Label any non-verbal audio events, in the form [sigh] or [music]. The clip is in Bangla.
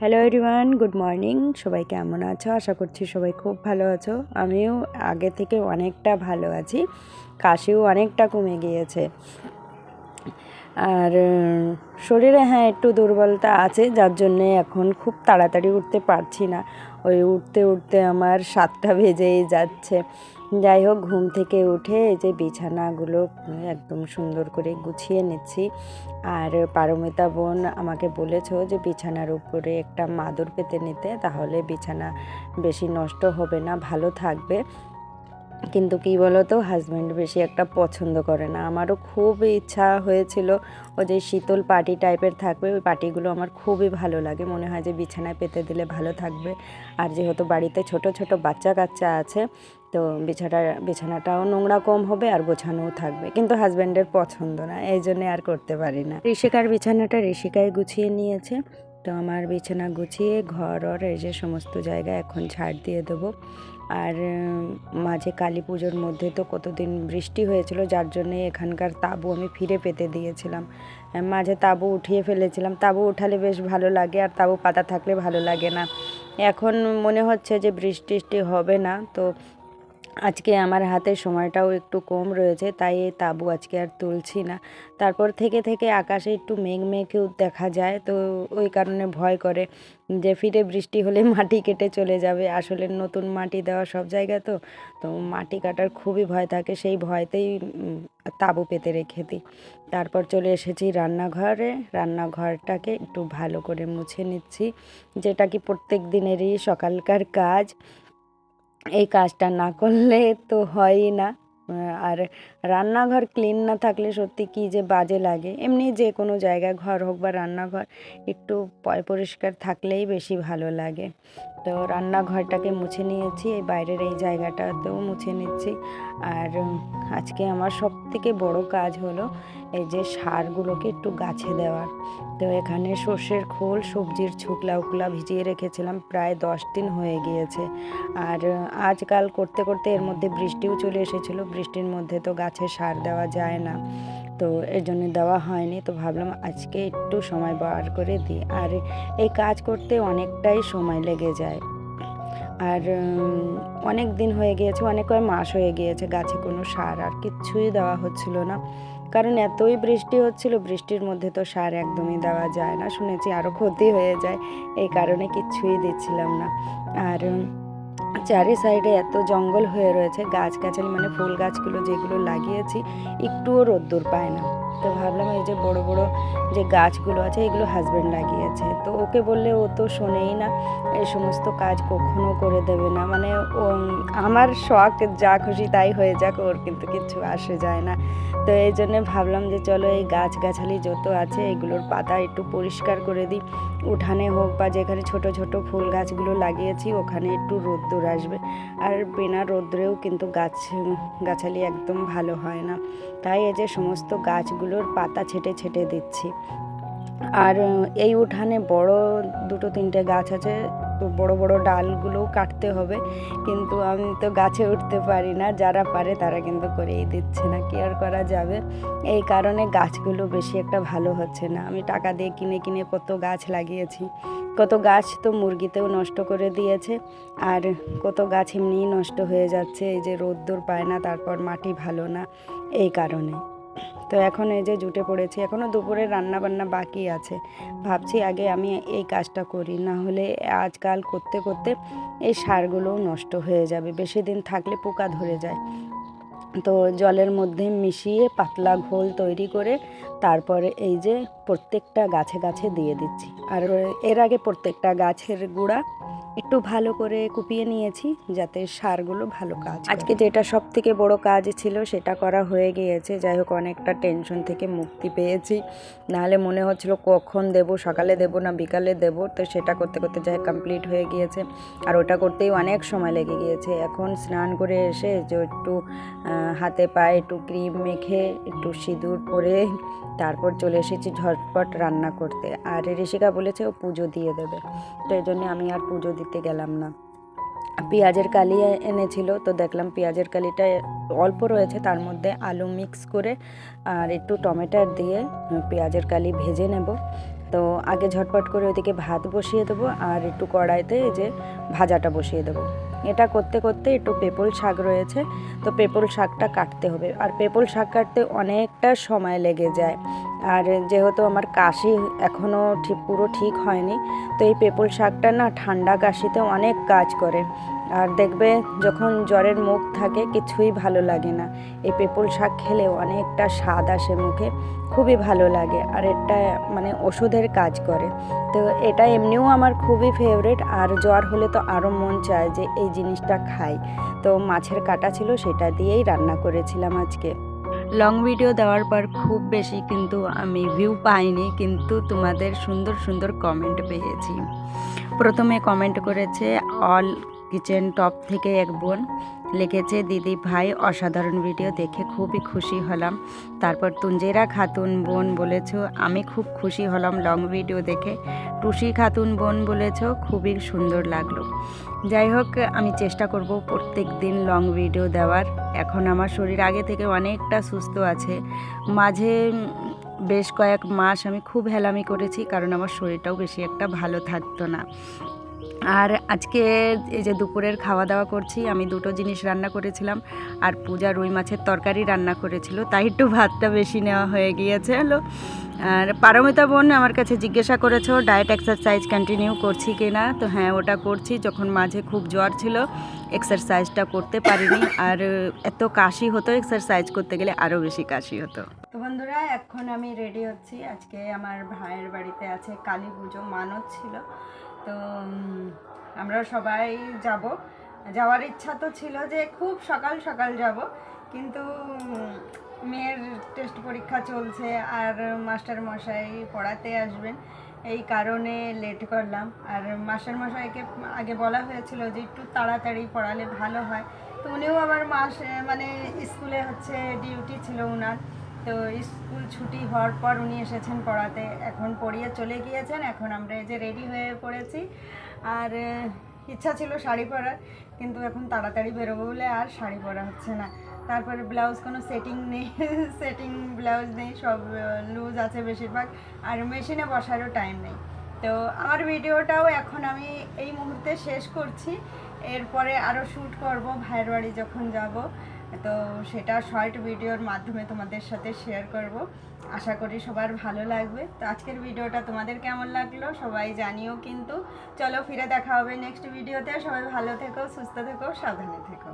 হ্যালো এভরিওয়ান গুড মর্নিং সবাই কেমন আছো? আশা করছি সবাই খুব ভালো আছো। আমিও আগে থেকে অনেকটা ভালো আছি। কাশিও অনেকটা কমে গিয়েছে। আর শরীরে হ্যাঁ একটু দুর্বলতা আছে, যার জন্যে এখন খুব তাড়াতাড়ি উঠতে পারছি না। ওই উঠতে উঠতে আমার সাতটা বেজেই যাচ্ছে। যাই হোক, ঘুম থেকে উঠে যে বিছানাগুলো একদম সুন্দর করে গুছিয়ে নিচ্ছি। আর পারমিতা বোন আমাকে বলেছ যে বিছানার উপরে একটা মাদুর পেতে নিতে, তাহলে বিছানা বেশি নষ্ট হবে না, ভালো থাকবে। কিন্তু কি বলো তো হাজব্যান্ড বেশি একটা পছন্দ করে না। আমারও খুব ইচ্ছা হয়েছিল ও যে শীতল পাটি টাইপের থাকবে, ওই পাটিগুলো আমার খুবই ভালো লাগে। মনে হয় যে বিছানায় পেতে দিলে ভালো থাকবে। আর যেহেতু বাড়িতে ছোট ছোট বাচ্চা কাচ্চা আছে, তো বিছানা, বিছানাটাও নোংরা কম হবে আর গোছানোও থাকবে। কিন্তু হাজব্যান্ডের পছন্দ না, এই জন্যে আর করতে পারি না। ঋষিকার বিছানাটা ঋষিকায় গুছিয়ে নিয়েছে। তো আমার বিছানা গুছিয়ে, ঘর, ওর এই যে সমস্ত জায়গা এখন ছাড় দিয়ে দেবো। আর মাঝে কালী পুজোর মধ্যে তো কতদিন বৃষ্টি হয়েছিল, যার জন্যে এখানকার তাবু আমি ফিরে পেতে দিয়েছিলাম। মাঝে তাবু উঠিয়ে ফেলেছিলাম। তাবু উঠালে বেশ ভালো লাগে, আর তাবু পাতা থাকলে ভালো লাগে না। এখন মনে হচ্ছে যে বৃষ্টি হবে না, তো আজকে আমার হাতে সময়টাও একটু কম রয়েছে, তাই এই তাবু আজকে আর তুলছি না। তারপর থেকে থেকে আকাশে একটু মেঘ মেঘেও দেখা যায়, তো ওই কারণে ভয় করে যে ফিরে বৃষ্টি হলে মাটি কেটে চলে যাবে। আসলে নতুন মাটি দেওয়া সব জায়গা তো তো মাটি কাটার খুবই ভয় থাকে, সেই ভয়তেই তাবু পেতে রেখে দিই। তারপর চলে এসেছি রান্নাঘরে, রান্নাঘরটাকে একটু ভালো করে মুছে নিচ্ছি, যেটা কি প্রত্যেক দিনেরই সকালকার কাজ। এই কাজটা না করলে তো হয়ই না। আর রান্নাঘর ক্লিন না থাকলে সত্যি কি যে বাজে লাগে। এমনি যে কোনো জায়গায় ঘর হোক বা রান্নাঘর, একটু পরিষ্কার থাকলেই বেশি ভালো লাগে। তো রান্নাঘরটাকে মুছে নিয়েছি, এই বাইরের এই জায়গাটাতেও মুছে নিচ্ছি। আর আজকে আমার সব থেকে বড় কাজ হলো এই যে সারগুলোকে একটু গাছে দেওয়ার। তো এখানে সর্ষের খোল, সবজির ছুকলা উকলা ভিজিয়ে রেখেছিলাম, প্রায় দশ দিন হয়ে গিয়েছে। আর আজকাল করতে করতে এর মধ্যে বৃষ্টিও চলে এসেছিল, বৃষ্টির মধ্যে তো গাছে সার দেওয়া যায় না। তো এর জন্য দেওয়া হয়নি। তো ভাবলাম আজকে একটু সময় বার করে দিই। আর এই কাজ করতে অনেকটাই সময় লেগে যায়। আর অনেক দিন হয়ে গিয়েছে, অনেক কয় মাস হয়ে গিয়েছে গাছে কোনো সার আর কিচ্ছুই দেওয়া হচ্ছিল না। কারণ এতই বৃষ্টি হচ্ছিল, বৃষ্টির মধ্যে তো সার একদমই দেওয়া যায় না। শুনেছি আরও ক্ষতি হয়ে যায়, এই কারণে কিচ্ছুই দিচ্ছিলাম না। আর চারি সাইডে এত জঙ্গল হয়ে রয়েছে গাছ গাছালি মানে ফুল গাছগুলো যেগুলো লাগিয়েছি, একটুও রোদ্দুর পায় না। তো ভাবলাম এই যে বড় বড় যে গাছগুলো আছে, এগুলো হাজব্যান্ড লাগিয়েছে। তো ওকে বললে ও তো শোনেই না, এই সমস্ত কাজ কখনো করে দেবে না। মানে ও, আমার শখ, যা খুশি তাই হয়ে যাক, ওর কিন্তু কিছু আসে যায় না। তো এই জন্যে ভাবলাম যে চলো এই গাছ গাছালি যত আছে, এগুলোর পাতা একটু পরিষ্কার করে দিই। উঠানে হোক বা যেখানে ছোট ছোট ফুল গাছগুলো লাগিয়েছি, ওখানে একটু রোদ্দুর আসবে। আর বিনা রোদ্রেও কিন্তু গাছ, গাছালি একদম ভালো হয় না। তাই এই যে সমস্ত গাছগুলোর পাতা ছেটে ছেটে দিচ্ছি। আর এই উঠানে বড় দুটো তিনটে গাছ আছে তো বড় বড় ডালগুলোও কাটতে হবে। কিন্তু আমি তো গাছে উঠতে পারি না, যারা পারে তারা কিন্তু করেই দিচ্ছে না, কি আর করা যাবে? এই কারণে গাছগুলো বেশি একটা ভালো হচ্ছে না। আমি টাকা দিয়ে কিনে কিনে কত গাছ লাগিয়েছি। কত গাছ তো মুরগিতেও নষ্ট করে দিয়েছে, আর কত গাছ এমনিই নষ্ট হয়ে যাচ্ছে, এই যে রোদ্দুর পায় না, তারপর মাটি ভালো না, এই কারণে। তো এখন এই যে জুটে পড়েছি এখনও দুপুরে রান্না বান্না বাকি আছে। ভাবছি আগে আমি এই কাজটা করি, না হলে আজকাল করতে করতে এই সারগুলোও নষ্ট হয়ে যাবে, বেশি দিন থাকলে পোকা ধরে যায়। তো জলের মধ্যে মিশিয়ে পাতলা ঘোল তৈরি করে তারপরে এই যে প্রত্যেকটা গাছে গাছে দিয়ে দিচ্ছি। আর এর আগে প্রত্যেকটা গাছের গুঁড়া একটু ভালো করে কুপিয়ে নিয়েছি যাতে সারগুলো ভালো কাজ আজকে যেটা সব থেকে বড় কাজ ছিল সেটা করা হয়ে গিয়েছে। যাই হোক, অনেকটা টেনশন থেকে মুক্তি পেয়েছি। নাহলে মনে হচ্ছিল কখন দেব, সকালে দেব না বিকালে দেব। তো সেটা করতে করতে যাই কমপ্লিট হয়ে গিয়েছে। আর ওটা করতেই অনেক সময় লেগে গিয়েছে। এখন স্নান করে এসে যে একটু হাতে পায়ে একটু ক্রিম মেখে, একটু সিঁদুর পরে তারপর চলে এসেছি ঝটপট রান্না করতে। আর ঋষিকা বলেছে ও পুজো দিয়ে দেবে। তো এই জন্য আমি আর পুজো দিতে গেলাম না। পেঁয়াজের কালি এনেছিল, তো দেখলাম পেঁয়াজের কালিটা অল্প রয়েছে, তার মধ্যে আলু মিক্স করে আর একটু টমেটো দিয়ে পেঁয়াজের কালি ভেজে নেব। তো আগে ঝটপট করে ওইদিকে ভাত বসিয়ে দেবো আর একটু কড়াইতে এই যে ভাজাটা বসিয়ে দেবো। এটা করতে করতে একটু পেপল শাক রয়েছে, তো পেপল শাকটা কাটতে হবে। আর পেপল শাক কাটতে অনেকটা সময় লেগে যায়। আর যেহেতু আমার কাশি এখনও ঠিক, পুরো ঠিক হয়নি, তো এই পেপল শাকটা না ঠান্ডা কাশিতে অনেক কাজ করে। আর দেখবে যখন জ্বরের মুখ থাকে কিছুই ভালো লাগে না। এই পেপল শাক খেলে অনেকটা স্বাদ আসে মুখে, খুবই ভালো লাগে আর এটা মানে ওষুধের কাজ করে। তো এটা এমনিও আমার খুবই ফেভারিট আর জ্বর হলে তো আরও মন চায় যে এই জিনিসটা খাই। তো মাছের কাটা ছিল সেটা দিয়েই রান্না করেছিলাম আজকে। লং ভিডিও দেওয়ার পর খুব বেশি কিন্তু আমি ভিউ পাইনি, কিন্তু তোমাদের সুন্দর সুন্দর কমেন্ট পেয়েছি। প্রথমে কমেন্ট করেছে অল কিচেন টপ থেকে এক বোন। লিখেছে, দিদি ভাই, অসাধারণ ভিডিও দেখে খুবই খুশি হলাম। তারপর তুঞ্জেরা খাতুন বোন বলেছ, আমি খুব খুশি হলাম লং ভিডিও দেখে। টুসি খাতুন বোন বলেছ, খুবই সুন্দর লাগল। যাই হোক, আমি চেষ্টা করব প্রত্যেক দিন লং ভিডিও দেওয়ার। এখন আমার শরীর আগে থেকে অনেকটা সুস্থ আছে। মাঝে বেশ কয়েক মাস আমি খুব হেলামি করেছি, কারণ আমার শরীরটাও বেশি একটা ভালো থাকতো না। আর আজকে এই যে দুপুরের খাওয়া দাওয়া করছি, আমি দুটো জিনিস রান্না করেছিলাম। আর পূজা রুই মাছের তরকারি রান্না করেছিল, তাই একটু ভাতটা বেশি নেওয়া হয়ে গিয়েছে হলো। আর পারমিতা বোন আমার কাছে জিজ্ঞাসা করেছ ডায়েট এক্সারসাইজ কন্টিনিউ করছি কি না তো হ্যাঁ ওটা করছি, যখন মাঝে খুব জ্বর ছিল এক্সারসাইজটা করতে পারিনি। আর এত কাশি হতো এক্সারসাইজ করতে গেলে আরও বেশি কাশি হতো। তো বন্ধুরা, এখন আমি রেডি হচ্ছি। আজকে আমার ভাইয়ের বাড়িতে আছে কালী পুজো মানত ছিল। তো আমরা সবাই যাব। যাওয়ার ইচ্ছা তো ছিল যে খুব সকাল সকাল যাব, কিন্তু মেয়ের টেস্ট পরীক্ষা চলছে আর মাস্টার মশাই পড়াতে আসবেন। এই কারণে লেট করলাম। আর মাস্টার মশাইকে আগে বলা হয়েছিল যে একটু তাড়াতাড়ি পড়ালে ভালো হয়। তো উনিও আবার মাস মানে স্কুলে হচ্ছে ডিউটি ছিল ওনার তো স্কুল ছুটি হওয়ার পর উনি এসেছেন পড়াতে। এখন পড়িয়ে চলে গিয়েছেন। এখন আমরা এই যে রেডি হয়ে পড়েছি। আর, ইচ্ছা ছিল শাড়ি পরার, কিন্তু এখন তাড়াতাড়ি বেরোবো বলে আর শাড়ি পরা হচ্ছে না। তারপরে ব্লাউজ কোনো সেটিং নেই [laughs] সেটিং ব্লাউজ নেই, সব লুজ আছে বেশিরভাগ। আর মেশিনে বসারও টাইম নেই। তো আমার ভিডিওটাও এখন আমি এই মুহূর্তে শেষ করছি। এরপরে আরও শ্যুট করব, ভাইয়ের বাড়ি যখন যাব। তো সেটা শর্ট ভিডিওর মাধ্যমে তোমাদের সাথে শেয়ার করব। আশা করি সবার ভালো লাগবে। তো আজকের ভিডিওটা তোমাদের কেমন লাগল সবাই জানিও কিন্তু। চলো ফিরে দেখা হবে নেক্সট ভিডিওতে সবাই ভালো থেকো, সুস্থ থেকো, সাবধানে থেকো।